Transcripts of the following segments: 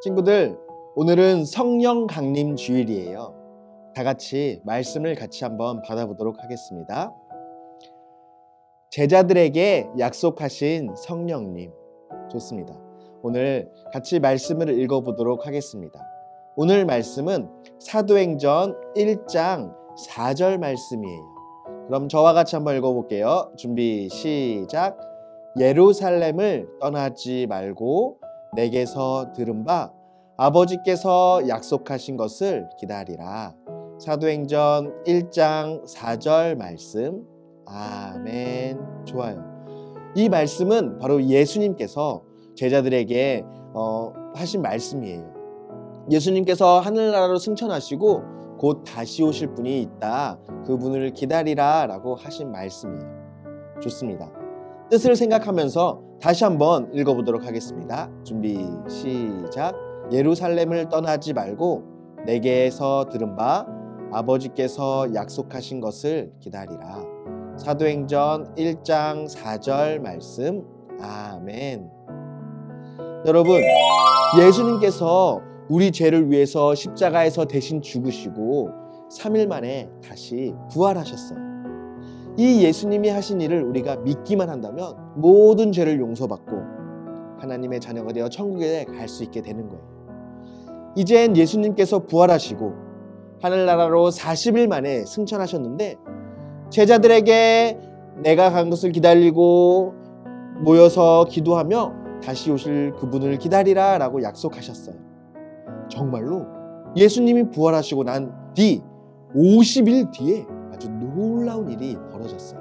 친구들, 오늘은 성령 강림 주일이에요. 다 같이 말씀을 같이 한번 받아보도록 하겠습니다. 제자들에게 약속하신 성령님. 좋습니다. 오늘 같이 말씀을 읽어보도록 하겠습니다. 오늘 말씀은 사도행전 1장 4절 말씀이에요. 그럼 저와 같이 한번 읽어볼게요. 준비, 시작. 예루살렘을 떠나지 말고 내게서 들은 바 아버지께서 약속하신 것을 기다리라. 사도행전 1장 4절 말씀. 아멘. 좋아요. 이 말씀은 바로 예수님께서 제자들에게 어, 하신 말씀이에요. 예수님께서 하늘나라로 승천하시고 곧 다시 오실 분이 있다. 그분을 기다리라 라고 하신 말씀이에요. 좋습니다. 뜻을 생각하면서 다시 한번 읽어보도록 하겠습니다. 준비, 시작. 예루살렘을 떠나지 말고 내게서 들은 바 아버지께서 약속하신 것을 기다리라. 사도행전 1장 4절 말씀. 아멘. 여러분, 예수님께서 우리 죄를 위해서 십자가에서 대신 죽으시고 3일 만에 다시 부활하셨어요. 이 예수님이 하신 일을 우리가 믿기만 한다면 모든 죄를 용서받고 하나님의 자녀가 되어 천국에 갈 수 있게 되는 거예요. 이젠 예수님께서 부활하시고 하늘나라로 40일 만에 승천하셨는데 제자들에게 내가 간 것을 기다리고 모여서 기도하며 다시 오실 그분을 기다리라 라고 약속하셨어요. 정말로 예수님이 부활하시고 난 뒤 50일 뒤에 아주 놀 라운 일이 벌어졌어요.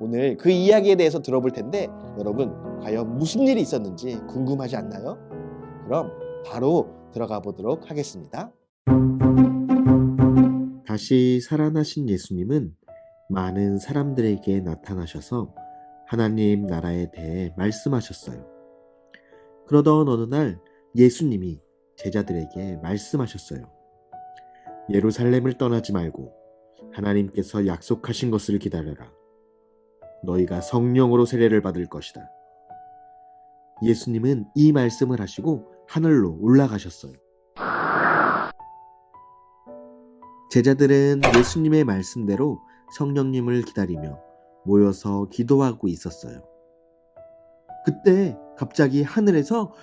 오늘 그 이야기에 대해서 들어볼 텐데 여러분 과연 무슨 일이 있었는지 궁금하지 않나요? 그럼 바로 들어가 보도록 하겠습니다. 다시 살아나신 예수님은 많은 사람들에게 나타나셔서 하나님 나라에 대해 말씀하셨어요. 그러던 어느 날 예수님이 제자들에게 말씀하셨어요. 예루살렘을 떠나지 말고 하나님께서 약속하신 것을 기다려라. 너희가 성령으로 세례를 받을 것이다. 예수님은 이 말씀을 하시고 하늘로 올라가셨어요. 제자들은 예수님의 말씀대로 성령님을 기다리며 모여서 기도하고 있었어요. 그때 갑자기 하늘에서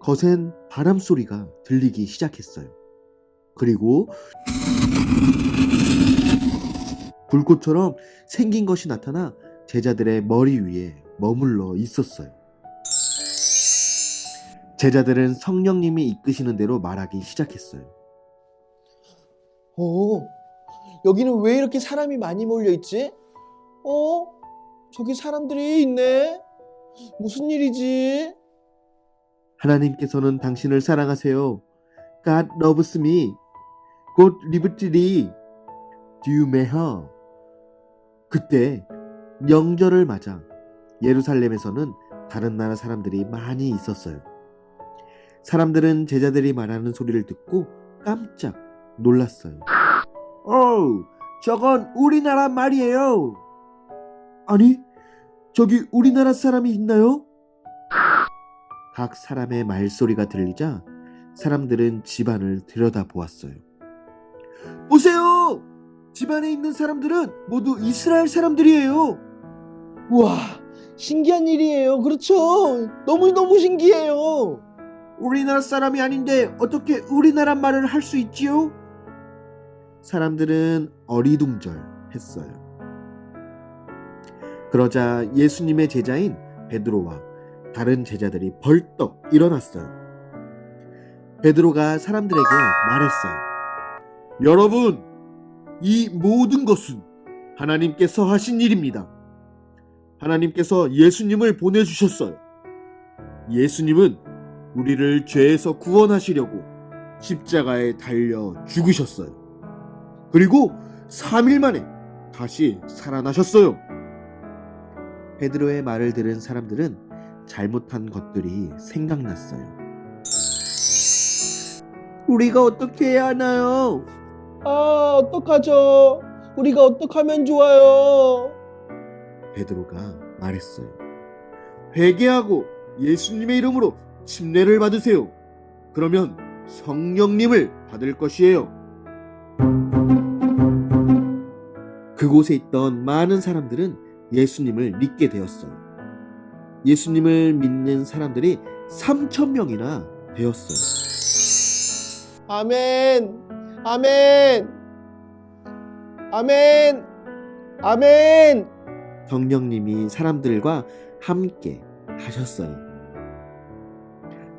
거센 바람 소리가 들리기 시작했어요. 그리고 불꽃처럼 생긴 것이 나타나 제자들의 머리 위에 머물러 있었어요. 제자들은 성령님이 이끄시는 대로 말하기 시작했어요. 오, 여기는 왜 이렇게 사람이 많이 몰려 있지? 어? 저기 사람들이 있네. 무슨 일이지? 하나님께서는 당신을 사랑하세요. God loves me. Do you meher? 그때 명절을 맞아 예루살렘에서는 다른 나라 사람들이 많이 있었어요. 사람들은 제자들이 말하는 소리를 듣고 깜짝 놀랐어요. 어, 저건 우리나라 말이에요. 아니, 저기 우리나라 사람이 있나요? 각 사람의 말소리가 들리자 사람들은 집안을 들여다보았어요. 보세요! 집안에 있는 사람들은 모두 이스라엘 사람들이에요. 우와, 신기한 일이에요. 그렇죠? 너무너무 신기해요. 우리나라 사람이 아닌데 어떻게 우리나라 말을 할 수 있지요? 사람들은 어리둥절했어요. 그러자 예수님의 제자인 베드로와 다른 제자들이 벌떡 일어났어요. 베드로가 사람들에게 말했어요. 여러분, 이 모든 것은 하나님께서 하신 일입니다. 하나님께서 예수님을 보내주셨어요. 예수님은 우리를 죄에서 구원하시려고 십자가에 달려 죽으셨어요. 그리고 3일 만에 다시 살아나셨어요. 베드로의 말을 들은 사람들은 잘못한 것들이 생각났어요. 우리가 어떻게 해야 하나요? 아, 어떡하죠? 우리가 어떡하면 좋아요? 베드로가 말했어요. 회개하고 예수님의 이름으로 침례를 받으세요. 그러면 성령님을 받을 것이에요. 그곳에 있던 많은 사람들은 예수님을 믿게 되었어요. 예수님을 믿는 사람들이 3천 명이나 되었어요. 아멘. 아멘. 아멘. 아멘. 성령님이 사람들과 함께 하셨어요.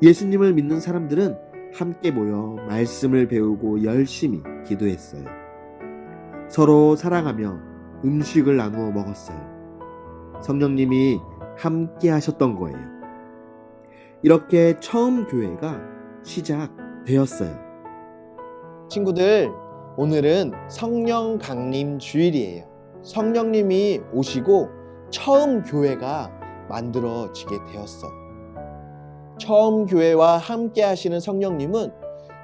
예수님을 믿는 사람들은 함께 모여 말씀을 배우고 열심히 기도했어요. 서로 사랑하며 음식을 나누어 먹었어요. 성령님이 함께 하셨던 거예요. 이렇게 처음 교회가 시작되었어요. 친구들, 오늘은 성령 강림 주일이에요. 성령님이 오시고 처음 교회가 만들어지게 되었어요. 처음 교회와 함께 하시는 성령님은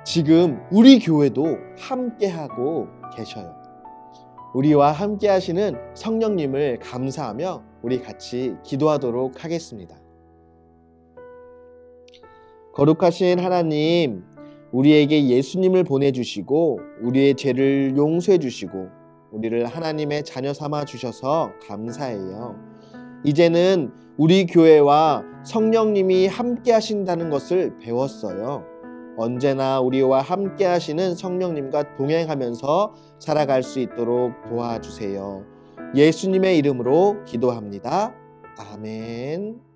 지금 우리 교회도 함께 하고 계셔요. 우리와 함께 하시는 성령님을 감사하며 우리 같이 기도하도록 하겠습니다. 거룩하신 하나님, 우리에게 예수님을 보내주시고 우리의 죄를 용서해 주시고 우리를 하나님의 자녀 삼아 주셔서 감사해요. 이제는 우리 교회와 성령님이 함께 하신다는 것을 배웠어요. 언제나 우리와 함께 하시는 성령님과 동행하면서 살아갈 수 있도록 도와주세요. 예수님의 이름으로 기도합니다. 아멘.